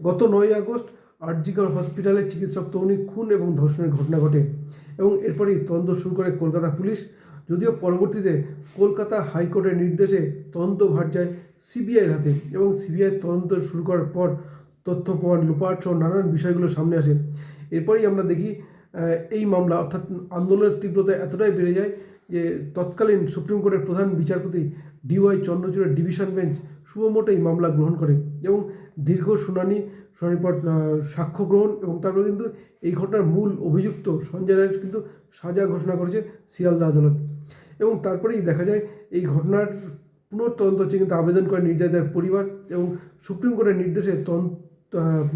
গত নয় আগস্ট আরজিকর হসপিটালে চিকিৎসক তরুণী খুন এবং ধর্ষণের ঘটনা ঘটে এবং এরপরই তদন্ত শুরু করে কলকাতা পুলিশ। যদিও পরবর্তীতে কলকাতা হাইকোর্টের নির্দেশে তদন্তভার যায় সিবিআইয়ের হাতে এবং সিবিআই তদন্ত শুরু করার পর তথ্য প্রমাণ, লোপাট সহ নানান বিষয়গুলো সামনে আসে। এরপরই আমরা দেখি এই মামলা অর্থাৎ আন্দোলনের তীব্রতা এতটাই বেড়ে যায় যে তৎকালীন সুপ্রিম কোর্টের প্রধান বিচারপতি ডিওয়াই চন্দ্রচূড়ের ডিভিশন বেঞ্চ শুভমোটো এই মামলা গ্রহণ করে এবং দীর্ঘ শুনানি শুনানির পর সাক্ষ্য গ্রহণ এবং তারপরে কিন্তু এই ঘটনার মূল অভিযুক্ত সঞ্জয় রায়ের কিন্তু সাজা ঘোষণা করেছে শিয়ালদা আদালত। এবং তারপরেই দেখা যায় এই ঘটনার পুনঃতদন্ত হচ্ছে কিন্তু আবেদন করে নির্যাতিতার পরিবার এবং সুপ্রিম কোর্টের নির্দেশে তদন্ত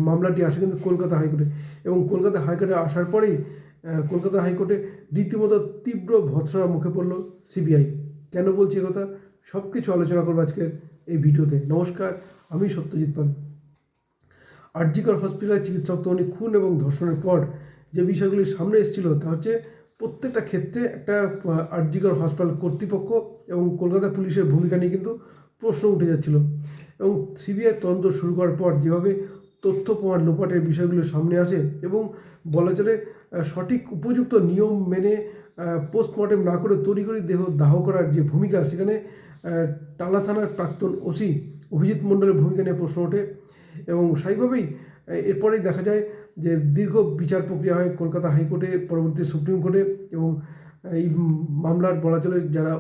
মামলাটি আসে কিন্তু কলকাতা হাইকোর্টে। এবং কলকাতা হাইকোর্টে আসার পরেই কলকাতা হাইকোর্টে রীতিমতো তীব্র ভৎসনার মুখে পড়ল সিবিআই। কেন বলছি কথা? সব কিছু আলোচনা করব আজকের এই ভিডিওতে। নমস্কার, আমি সত্যজিৎ পাল। আরজিকর হসপিটালে চিকিৎসক তরুণী খুন এবং ধর্ষণের পর যে বিষয়গুলি সামনে এসেছিল তা হচ্ছে প্রত্যেকটা ক্ষেত্রে একটা আরজিকর হসপিটাল কর্তৃপক্ষ এবং কলকাতা পুলিশের ভূমিকা নিয়ে কিন্তু প্রশ্ন উঠে যাচ্ছিল। এবং সিবিআই তদন্ত শুরু করার পর যেভাবে তথ্য প্রমাণ লোপাটের বিষয়গুলো সামনে আসে এবং বলা চলে সঠিক উপযুক্ত নিয়ম মেনে পোস্টমর্টেম না করে তড়িঘড়ি দেহ দাহ করার যে ভূমিকা, সেখানে টালা থানার প্রাক্তন ওসি অভিজিৎ মণ্ডলের ভূমিকা নিয়ে প্রশ্ন ওঠে এবং স্বাভাবিকভাবেই এরপরেই দেখা যায় যে দীর্ঘ বিচার প্রক্রিয়া হয় কলকাতা হাইকোর্টে, পরবর্তী সুপ্রিম কোর্টে এবং এই মামলার বলা চলে যারা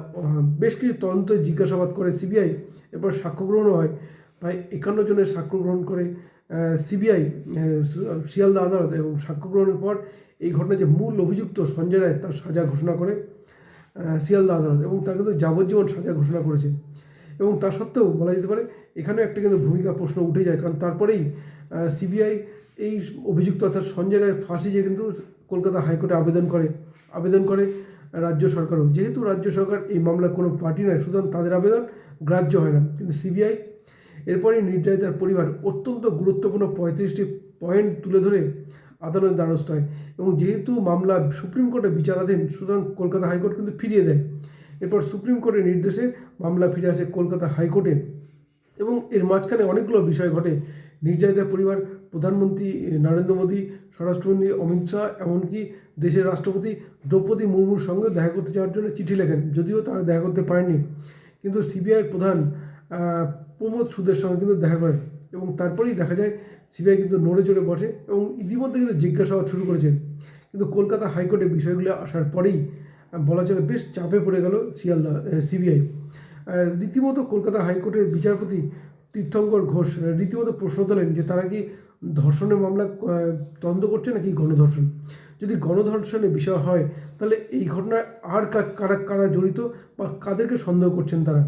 বেশ কিছু তদন্ত জিজ্ঞাসাবাদ করে সিবিআই, এরপর সাক্ষ্য গ্রহণও হয়। প্রায় একান্ন জনের সাক্ষ্য গ্রহণ করে সিবিআই শিয়ালদা আদালত এবং সাক্ষ্য গ্রহণের পর এই ঘটনায় যে মূল অভিযুক্ত সঞ্জয় রায় তার সাজা ঘোষণা করে শিয়ালদা আদালত এবং তার কিন্তু যাবজ্জীবন সাজা ঘোষণা করেছে। এবং তা সত্ত্বেও বলা যেতে পারে এখানে একটা কিন্তু ভূমিকা প্রশ্ন উঠে যায়, কারণ তারপরেই সিবিআই এই অভিযুক্ত অর্থাৎ সঞ্জয় রায়ের ফাঁসি যে কিন্তু কলকাতা হাইকোর্টে আবেদন করে আবেদন করে রাজ্য সরকারও। যেহেতু রাজ্য সরকার এই মামলার কোনো পার্টি নয়, সুতরাং তাদের আবেদন গ্রাহ্য হয় না। কিন্তু সিবিআই এরপরেই নির্যাতিতার পরিবার অত্যন্ত গুরুত্বপূর্ণ পঁয়ত্রিশটি পয়েন্ট তুলে ধরে আদালতের দ্বারস্থ হয় এবং যেহেতু মামলা সুপ্রিম কোর্টে বিচারাধীন, সুতরাং কলকাতা হাইকোর্ট কিন্তু ফিরিয়ে দেয়। এরপর সুপ্রিম কোর্টের নির্দেশে মামলা ফিরে আসে কলকাতা হাইকোর্টে এবং এর মাঝখানে অনেকগুলো বিষয় ঘটে। নির্যাতিতার পরিবার, প্রধানমন্ত্রী নরেন্দ্র মোদী, স্বরাষ্ট্রমন্ত্রী অমিত শাহ, এমনকি দেশের রাষ্ট্রপতি দ্রৌপদী মুর্মুর সঙ্গে দেখা করতে যাওয়ার জন্য চিঠি লেখেন, যদিও তারা দেখা করতে পারেননি। কিন্তু সিবিআইয়ের প্রধান প্রমোদ সুদের সঙ্গে কিন্তু দেখা করেন এবং তারপরেই দেখা যায় সিবিআই কিন্তু নড়ে চড়ে বসে এবং ইতিমধ্যে কিন্তু জিজ্ঞাসাবাদ শুরু করেছেন। কিন্তু কলকাতা হাইকোর্টে বিষয়গুলো আসার পরেই বলা চলে বেশ চাপে পড়ে গেল শিয়ালদা সিবিআই। রীতিমতো কলকাতা হাইকোর্টের বিচারপতি তীর্থঙ্কর ঘোষ রীতিমতো প্রশ্ন তোলেন যে তারা কি ধর্ষণের মামলা তদন্ত করছে নাকি গণধর্ষণ? যদি গণধর্ষণের বিষয় হয়, তাহলে এই ঘটনায় আর কারা কারা জড়িত বা কাদেরকে সন্দেহ করছেন তারা?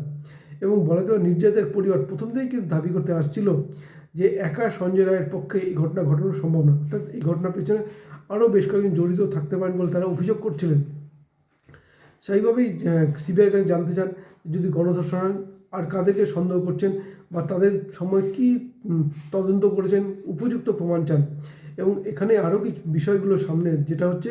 এবং বলা যায় নির্যাতের পরিবার প্রথম থেকেই কিন্তু দাবি করতে আসছিল যে একা সঞ্জয় রায়ের পক্ষে এই ঘটনা ঘটানো সম্ভব না অর্থাৎ এই ঘটনার পেছনে আরও বেশ কয়েকজন জড়িত থাকতে পারেন বলে তারা অভিযোগ করছিলেন। সেইভাবেই সিবিআইয়ের কাছে জানতে চান যদি গণধর্ষণ হয়, আর কাদেরকে সন্দেহ করছেন বা তাদের সময় কি তদন্ত করেছেন, উপযুক্ত প্রমাণ চান। এবং এখানে আরও কিছু বিষয়গুলো সামনে, যেটা হচ্ছে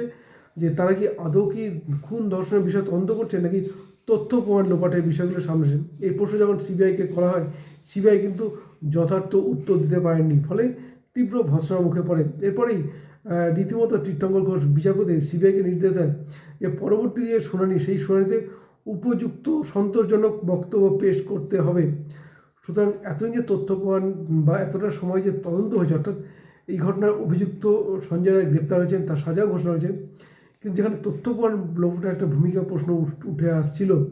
যে তারা কি আদৌ কি খুন, ধর্ষণের বিষয় তদন্ত করছেন নাকি তথ্য প্রমাণ লোপাটের বিষয়গুলো সামনে এই প্রশ্ন যখন সিবিআইকে করা হয়, সিবিআই কিন্তু যথার্থ উত্তর দিতে পারেননি। ফলে তীব্র ভৎসনার মুখে পড়ে। এরপরেই রীতিমতো তীর্থঙ্কর ঘোষ, বিচারপতি সিবিআইকে নির্দেশ দেন যে, পরবর্তী যে শুনানি, সেই শুনানিতে উপযুক্ত সন্তোষজনক বক্তব্য পেশ করতে হবে। সুতরাং এতদিন যে তথ্য প্রমাণ বা এতটা সময় যে তদন্ত হয়েছে, অর্থাৎ এই ঘটনার অভিযুক্ত সঞ্জয় রায় গ্রেপ্তার হয়েছেন, তার সাজাও ঘোষণা হয়েছে কিন্তু যেখানে তথ্য প্রমাণ লোকটার একটা ভূমিকা প্রশ্ন উঠ- আসছিল,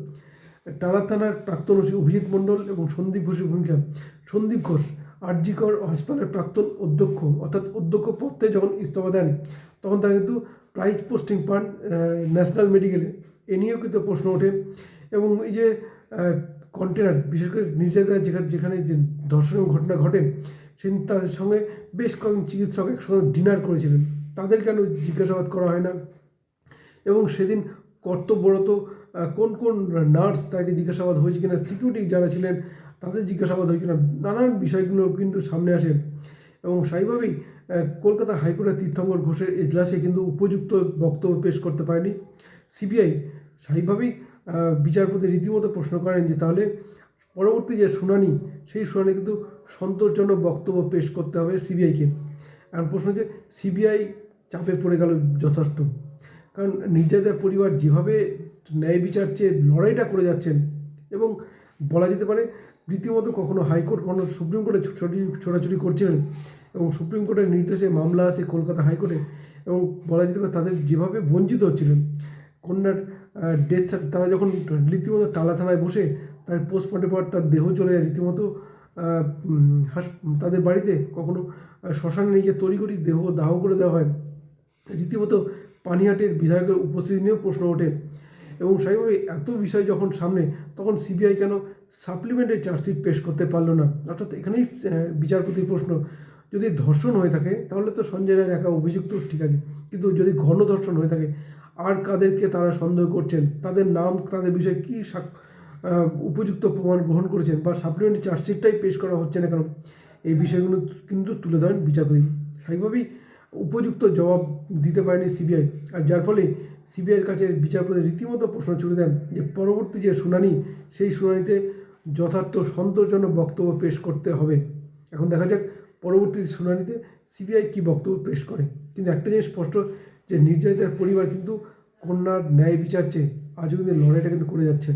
টালা থানার প্রাক্তন ওসি অভিজিৎ মণ্ডল এবং সন্দীপ ঘোষের ভূমিকা। সন্দীপ ঘোষ, আরজিকর হসপিটালের প্রাক্তন অধ্যক্ষ, অর্থাৎ অধ্যক্ষ পদ যখন ইস্তফা দেন, তখন তারা কিন্তু প্রাইজ পোস্টিং পান ন্যাশনাল মেডিকেলে। এ নিয়েও কিন্তু প্রশ্ন ওঠে এবং এই যে কন্টেনার, বিশেষ করে নির্যাতিতা যেখানে যেখানে যে ধর্ষণের ঘটনা ঘটে, সেদিন তাদের সঙ্গে বেশ কয়েকজন চিকিৎসক একসঙ্গে ডিনার করেছিলেন। তাদের কেন জিজ্ঞাসাবাদ করা হয় না? এবং সেদিন কর্তব্যরত কোন কোন নার্স তাকে জিজ্ঞাসাবাদ হয়েছে কিনা, সিকিউরিটি যারা ছিলেন তাদের জিজ্ঞাসাবাদ হয়েছে কিনা, নানান বিষয়গুলো কিন্তু সামনে আসে। এবং স্বাভাবিকভাবেই কলকাতা হাইকোর্টের তীর্থঙ্কর ঘোষের এজলাসে কিন্তু উপযুক্ত বক্তব্য পেশ করতে পারেনি। সিবিআই স্বাভাবিকভাবেই বিচারপতি রীতিমতো প্রশ্ন করেন যে তাহলে পরবর্তী যে শুনানি, সেই শুনানি কিন্তু সন্তোষজনক বক্তব্য পেশ করতে হবে সিবিআইকে। এখন প্রশ্ন হচ্ছে, সিবিআই চাপে পড়ে গেল যথেষ্ট কারণ নির্যাতিতার পরিবার যেভাবে ন্যায় বিচার চেয়ে লড়াইটা করে যাচ্ছেন এবং বলা যেতে পারে রীতিমতো কখনো হাইকোর্ট, কখনো সুপ্রিম কোর্টে ছোটাছুটি করছিলেন এবং সুপ্রিম কোর্টের নির্দেশে মামলা আছে কলকাতা হাইকোর্টে এবং বলা যেতে পারে তাদের যেভাবে বঞ্চিত হচ্ছিলেন, কন্যার ডেথ তারা যখন রীতিমতো টালা থানায় বসে তার পোস্টমর্টে পর তার দেহ চলে যায়, রীতিমতো হাস, তাদের বাড়িতে কখনো শ্মশানে নিয়ে গিয়ে করি দেহ দাহ করে দেওয়া হয়, রীতিমতো পানিহাটের বিধায়কের উপস্থিতি নিয়েও প্রশ্ন ওঠে। এবং স্বাভাবিকভাবে এত বিষয় যখন সামনে, তখন সিবিআই কেন সাপ্লিমেন্টারি চার্জশিট পেশ করতে পারল না? অর্থাৎ এখানেই বিচারপতির প্রশ্ন। যদি ধর্ষণ হয়ে থাকে, তাহলে তো সঞ্জয় রায়ের একা অভিযুক্ত, ঠিক আছে। কিন্তু যদি ঘন ধর্ষণ হয়ে থাকে, আর কাদেরকে তারা সন্দেহ করছেন? তাদের নাম, তাদের বিষয়ে কী উপযুক্ত প্রমাণ গ্রহণ করেছেন? বা সাপ্লিমেন্টারি চার্জশিটটাই পেশ করা হচ্ছে না কেন? এই বিষয়গুলো কিন্তু তুলে ধরেন বিচারপতি। স্বাভাবিকভাবেই উপযুক্ত জবাব দিতে পারেনি সিবিআই। আর যার ফলে সিবিআইয়ের কাছে বিচারপতি রীতিমতো প্রশ্ন ছুড়ে দেন যে, পরবর্তী যে শুনানি, সেই শুনানিতে যথার্থ সন্তোষজনক বক্তব্য পেশ করতে হবে। এখন দেখা যাক পরবর্তী শুনানিতে সিবিআই কী বক্তব্য পেশ করে। কিন্তু একটা জিনিস স্পষ্ট, যে নির্যাতিতার পরিবার কিন্তু কন্যার ন্যায় বিচার চেয়ে আজও কিন্তু লড়াইটা কিন্তু করে যাচ্ছেন।